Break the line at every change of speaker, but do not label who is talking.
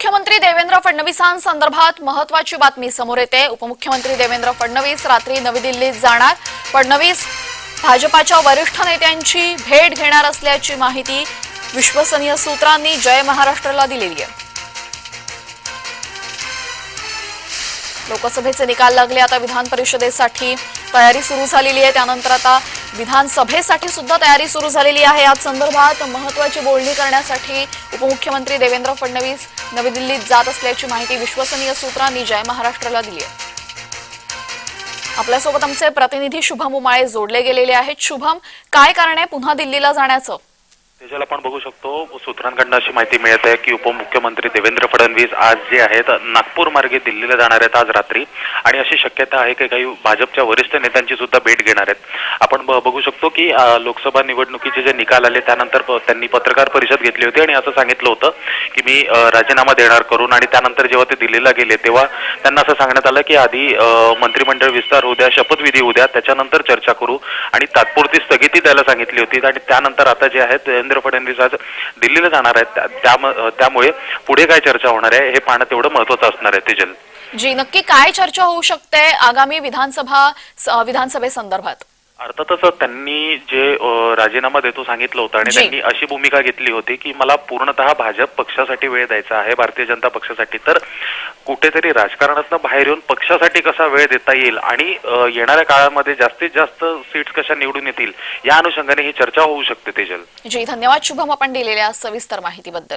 मुख्यमंत्री देवेंद्र फडणवीसांसंदर्भात महत्वाची बातमी समोर येते. उपमुख्यमंत्री देवेंद्र फडणवीस रात्री नवी दिल्लीत जाणार. फडणवीस भाजपाच्या वरिष्ठ नेत्यांची भेट घेणार असल्याची माहिती विश्वसनीय सूत्रांनी जय महाराष्ट्रला दिलेली आहे. लोकसभेचे निकाल लागले. आता विधान परिषदेसाठी तयारी सुरू झालेली आहे. त्यानंतर आता विधानसभेसाठी सुद्धा तयारी सुरू झालेली आहे. याच संदर्भात महत्वाची बोलणी करण्यासाठी उपमुख्यमंत्री देवेंद्र फडणवीस नवी दिल्लीत जात असल्याची माहिती विश्वसनीय सूत्रांनी जय महाराष्ट्राला दिली आहे. आपल्यासोबत आमचे प्रतिनिधी शुभम उमाळे जोडले गेलेले आहेत. शुभम काय कारण आहे पुन्हा दिल्लीला जाण्याचं?
त्याच्याला आपण बघू शकतो. सूत्रांकडनं अशी माहिती मिळत आहे की उपमुख्यमंत्री देवेंद्र फडणवीस आज जे आहेत नागपूर मार्गे दिल्लीला जाणार आहेत आज रात्री. आणि अशी शक्यता आहे की काही भाजपच्या वरिष्ठ नेत्यांची सुद्धा भेट घेणार आहेत. आपण ब- बघू शकतो की लोकसभा निवडणुकीचे जे निकाल आले त्यानंतर प- त्यांनी पत्रकार परिषद घेतली होती. आणि असं सांगितलं होतं की मी राजीनामा देणार करून आणि त्यानंतर जेव्हा ते दिल्लीला गेले तेव्हा त्यांना असं सांगण्यात आलं की आधी मंत्रिमंडळ विस्तार उद्या शपथविधी उद्या त्याच्यानंतर चर्चा करू. आणि तात्पुरती स्थगिती द्यायला सांगितली होती. आणि त्यानंतर आता जे आहेत देवेंद्र फडणवीस आज दिल्लीला जाणार आहेत. त्यामुळे पुढे काय चर्चा होणार आहे हे पाहणं तेवढं महत्वाचं असणार आहे तेजल.
जी नक्की काय चर्चा होऊ शकते आगामी विधानसभा विधानसभेसंदर्भात?
अर्थातच त्यांनी जे राजीनामा देतो सांगितलं होतं आणि. त्यांनी अशी भूमिका घेतली होती की मला पूर्णतः भाजप पक्षासाठी वेळ द्यायचा आहे भारतीय जनता पक्षासाठी. तर कुठेतरी राजकारणातनं बाहेर येऊन पक्षासाठी कसा वेळ देता येईल आणि येणाऱ्या काळामध्ये जास्तीत जास्त सीट्स कशा निवडून येतील या अनुषंगाने ही चर्चा होऊ शकते तेजल.
जी धन्यवाद. शुभम आपण दिलेल्या सविस्तर माहितीबद्दल.